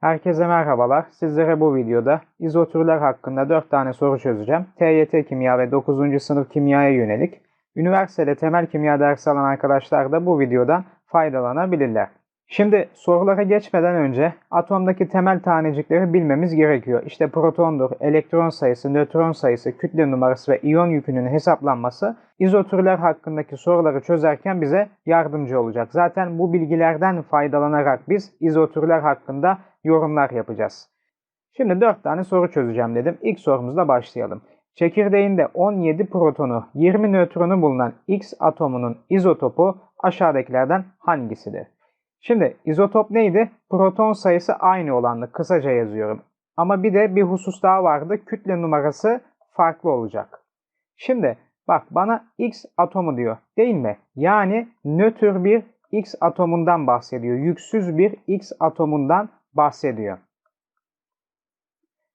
Herkese merhabalar. Sizlere bu videoda izotürler hakkında 4 tane soru çözeceğim. TYT Kimya ve 9. sınıf kimyaya yönelik. Üniversitede temel kimya dersi alan arkadaşlar da bu videodan faydalanabilirler. Şimdi sorulara geçmeden önce atomdaki temel tanecikleri bilmemiz gerekiyor. İşte protondur, elektron sayısı, nötron sayısı, kütle numarası ve iyon yükünün hesaplanması izotürler hakkındaki soruları çözerken bize yardımcı olacak. Zaten bu bilgilerden faydalanarak biz izotürler hakkında yorumlar yapacağız. Şimdi 4 tane soru çözeceğim dedim. İlk sorumuzla başlayalım. Çekirdeğinde 17 protonu, 20 nötronu bulunan X atomunun izotopu aşağıdakilerden hangisidir? Şimdi izotop neydi? Proton sayısı aynı olanlı kısaca yazıyorum. Ama bir de bir husus daha vardı. Kütle numarası farklı olacak. Şimdi bak bana X atomu diyor değil mi? Yani nötr bir X atomundan bahsediyor. Yüksüz bir X atomundan bahsediyor.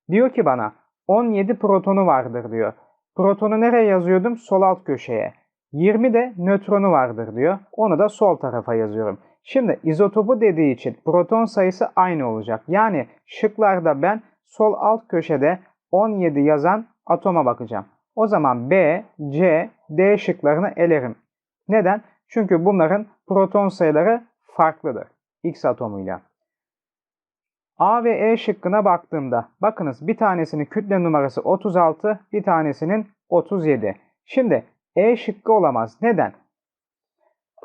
Diyor ki bana 17 protonu vardır diyor. Protonu nereye yazıyordum? Sol alt köşeye. 20 de nötronu vardır diyor. Onu da sol tarafa yazıyorum. Şimdi izotopu dediği için proton sayısı aynı olacak. Yani şıklarda ben sol alt köşede 17 yazan atoma bakacağım. O zaman B, C, D şıklarını elerim. Neden? Çünkü bunların proton sayıları farklıdır. X atomuyla. A ve E şıkkına baktığımda bakınız bir tanesinin kütle numarası 36, bir tanesinin 37. Şimdi E şıkkı olamaz. Neden?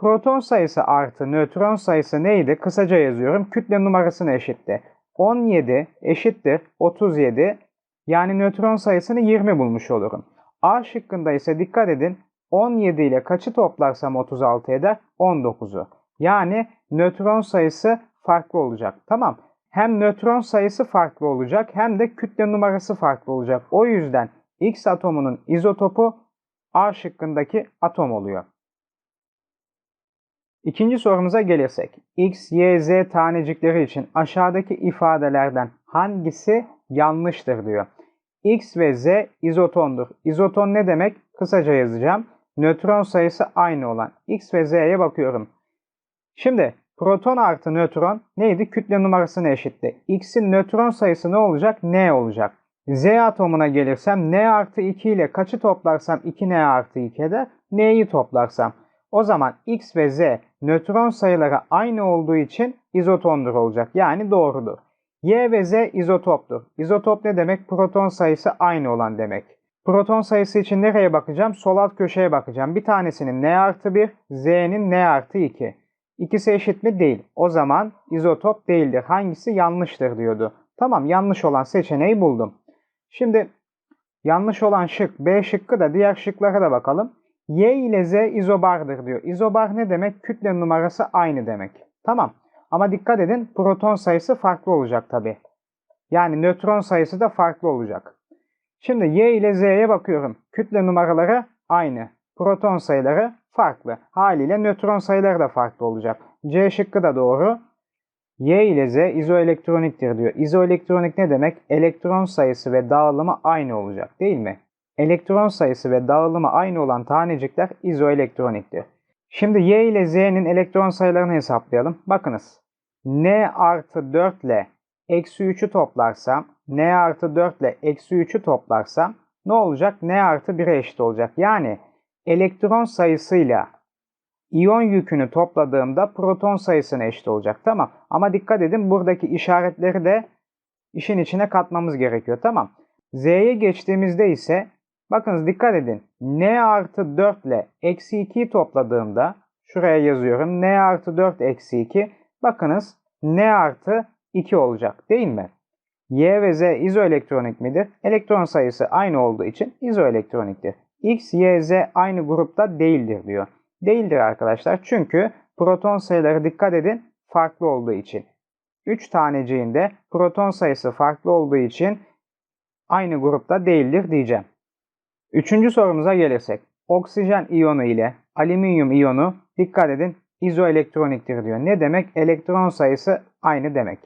Proton sayısı artı nötron sayısı neydi? Kısaca yazıyorum. Kütle numarasını eşitti. 17 eşittir 37 yani nötron sayısını 20 bulmuş olurum. A şıkkında ise dikkat edin 17 ile kaçı toplarsam 36 eder? 19'u. Yani nötron sayısı farklı olacak. Tamam. Hem nötron sayısı farklı olacak hem de kütle numarası farklı olacak. O yüzden X atomunun izotopu A şıkkındaki atom oluyor. İkinci sorumuza gelirsek. X, Y, Z tanecikleri için aşağıdaki ifadelerden hangisi yanlıştır diyor. X ve Z izotondur. İzoton ne demek? Kısaca yazacağım. Nötron sayısı aynı olan X ve Z'ye bakıyorum. Şimdi proton artı nötron neydi? Kütle numarasını eşitti. X'in nötron sayısı ne olacak? N olacak. Z atomuna gelirsem N artı 2 ile kaçı toplarsam 2N artı 2 eder? N'yi toplarsam. O zaman X ve Z nötron sayıları aynı olduğu için izotondur olacak. Yani doğrudur. Y ve Z izotoptur. İzotop ne demek? Proton sayısı aynı olan demek. Proton sayısı için nereye bakacağım? Sol alt köşeye bakacağım. Bir tanesinin N artı 1, Z'nin N artı 2. İkisi eşit mi? Değil. O zaman izotop değildir. Hangisi yanlıştır diyordu. Tamam yanlış olan seçeneği buldum. Şimdi yanlış olan şık B şıkkı da diğer şıklara da bakalım. Y ile Z izobardır diyor. İzobar ne demek? Kütle numarası aynı demek. Tamam. Ama dikkat edin proton sayısı farklı olacak tabi. Yani nötron sayısı da farklı olacak. Şimdi Y ile Z'ye bakıyorum. Kütle numaraları aynı. Proton sayıları farklı. Haliyle nötron sayıları da farklı olacak. C şıkkı da doğru. Y ile Z izoelektroniktir diyor. İzoelektronik ne demek? Elektron sayısı ve dağılımı aynı olacak değil mi? Elektron sayısı ve dağılımı aynı olan tanecikler izoelektroniktir. Şimdi Y ile Z'nin elektron sayılarını hesaplayalım. Bakınız. N artı 4 ile eksi 3'ü toplarsam, N artı 4 ile eksi 3'ü toplarsam ne olacak? N artı 1'e eşit olacak. Yani elektron sayısıyla iyon yükünü topladığımda proton sayısına eşit olacak. Tamam. Ama dikkat edin buradaki işaretleri de işin içine katmamız gerekiyor. Tamam. Z'ye geçtiğimizde ise Bakınız dikkat edin. N artı 4 ile eksi 2'yi topladığımda şuraya yazıyorum. N artı 4 eksi 2. Bakınız N artı 2 olacak değil mi? Y ve Z izoelektronik midir? Elektron sayısı aynı olduğu için izoelektroniktir. X, Y, Z aynı grupta değildir diyor. Değildir arkadaşlar çünkü proton sayıları dikkat edin farklı olduğu için. 3 taneciğinde proton sayısı farklı olduğu için aynı grupta değildir diyeceğim. Üçüncü sorumuza gelirsek. Oksijen iyonu ile alüminyum iyonu dikkat edin izoelektroniktir diyor. Ne demek? Elektron sayısı aynı demek.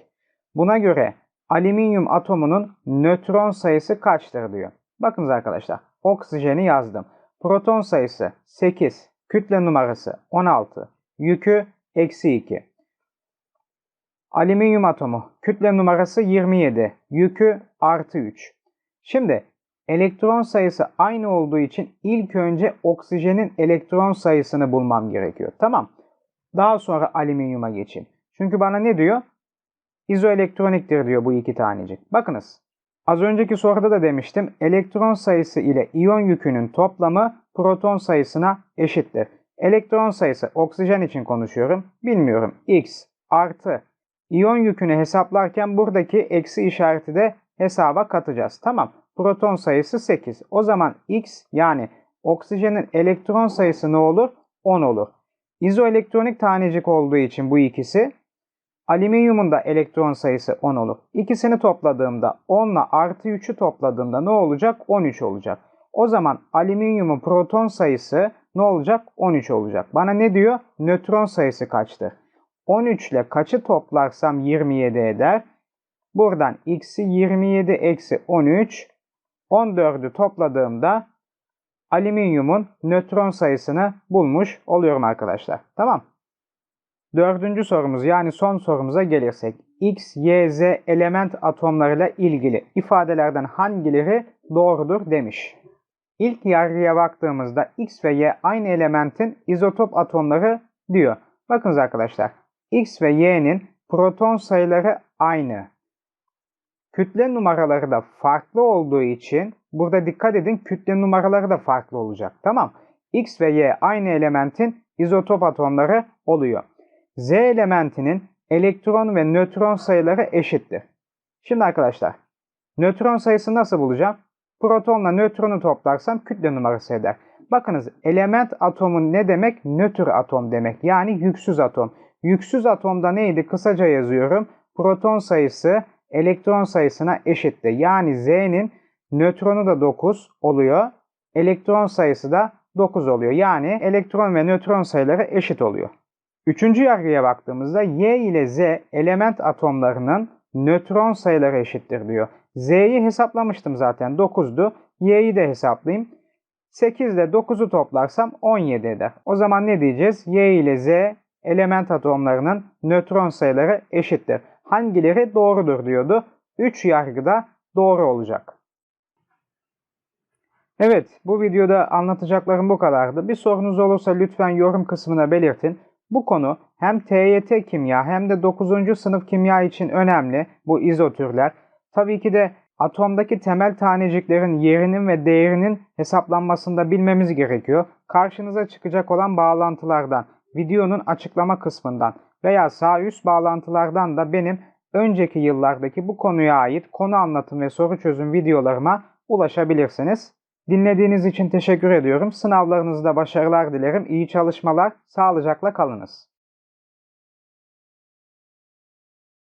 Buna göre alüminyum atomunun nötron sayısı kaçtır diyor. Bakınız arkadaşlar oksijeni yazdım. Proton sayısı 8, kütle numarası 16, yükü eksi 2. Alüminyum atomu. Kütle numarası 27. Yükü artı 3. Şimdi elektron sayısı aynı olduğu için ilk önce oksijenin elektron sayısını bulmam gerekiyor. Tamam. Daha sonra alüminyuma geçeyim. Çünkü bana ne diyor? İzoelektroniktir diyor bu iki tanecik. Bakınız. Az önceki soruda da demiştim. Elektron sayısı ile iyon yükünün toplamı proton sayısına eşittir. Elektron sayısı oksijen için konuşuyorum. Bilmiyorum. X artı iyon yükünü hesaplarken buradaki eksi işareti de hesaba katacağız. Tamam. Proton sayısı 8. O zaman X yani oksijenin elektron sayısı ne olur? 10 olur. İzoelektronik tanecik olduğu için bu ikisi alüminyumun da elektron sayısı 10 olur. İkisini topladığımda 10 ile artı 3'ü topladığımda ne olacak? 13 olacak. O zaman alüminyumun proton sayısı ne olacak? 13 olacak. Bana ne diyor? Nötron sayısı kaçtır? 13 ile kaçı toplarsam 27 eder? Buradan x'i 27 eksi 13 14'ü topladığımda alüminyumun nötron sayısını bulmuş oluyorum arkadaşlar. Tamam. Dördüncü sorumuz yani son sorumuza gelirsek. X, Y, Z element atomlarıyla ilgili ifadelerden hangileri doğrudur demiş. İlk yargıya baktığımızda X ve Y aynı elementin izotop atomları diyor. Bakınız arkadaşlar. X ve Y'nin proton sayıları aynı. Kütle numaraları da farklı olduğu için burada dikkat edin kütle numaraları da farklı olacak. Tamam. X ve Y aynı elementin izotop atomları oluyor. Z elementinin elektron ve nötron sayıları eşittir. Şimdi arkadaşlar nötron sayısı nasıl bulacağım? Protonla nötronu toplarsam kütle numarası eder. Bakınız element atomu ne demek? Nötr atom demek. Yani yüksüz atom. Yüksüz atomda neydi? Kısaca yazıyorum. Proton sayısı elektron sayısına eşitti. Yani Z'nin nötronu da 9 oluyor. Elektron sayısı da 9 oluyor. Yani elektron ve nötron sayıları eşit oluyor. Üçüncü yargıya baktığımızda Y ile Z element atomlarının nötron sayıları eşittir diyor. Z'yi hesaplamıştım zaten 9'du. Y'yi de hesaplayayım. 8 ile 9'u toplarsam 17 eder. O zaman ne diyeceğiz? Y ile Z element atomlarının nötron sayıları eşittir. Hangileri doğrudur diyordu. 3 yargıda doğru olacak. Evet bu videoda anlatacaklarım bu kadardı. Bir sorunuz olursa lütfen yorum kısmına belirtin. Bu konu hem TYT kimya hem de 9. sınıf kimya için önemli bu izotürler. Tabii ki de atomdaki temel taneciklerin yerinin ve değerinin hesaplanmasında bilmemiz gerekiyor. Karşınıza çıkacak olan bağlantılardan, videonun açıklama kısmından veya sağ üst bağlantılardan da benim önceki yıllardaki bu konuya ait konu anlatım ve soru çözüm videolarıma ulaşabilirsiniz. Dinlediğiniz için teşekkür ediyorum. Sınavlarınızda başarılar dilerim. İyi çalışmalar. Sağlıcakla kalınız.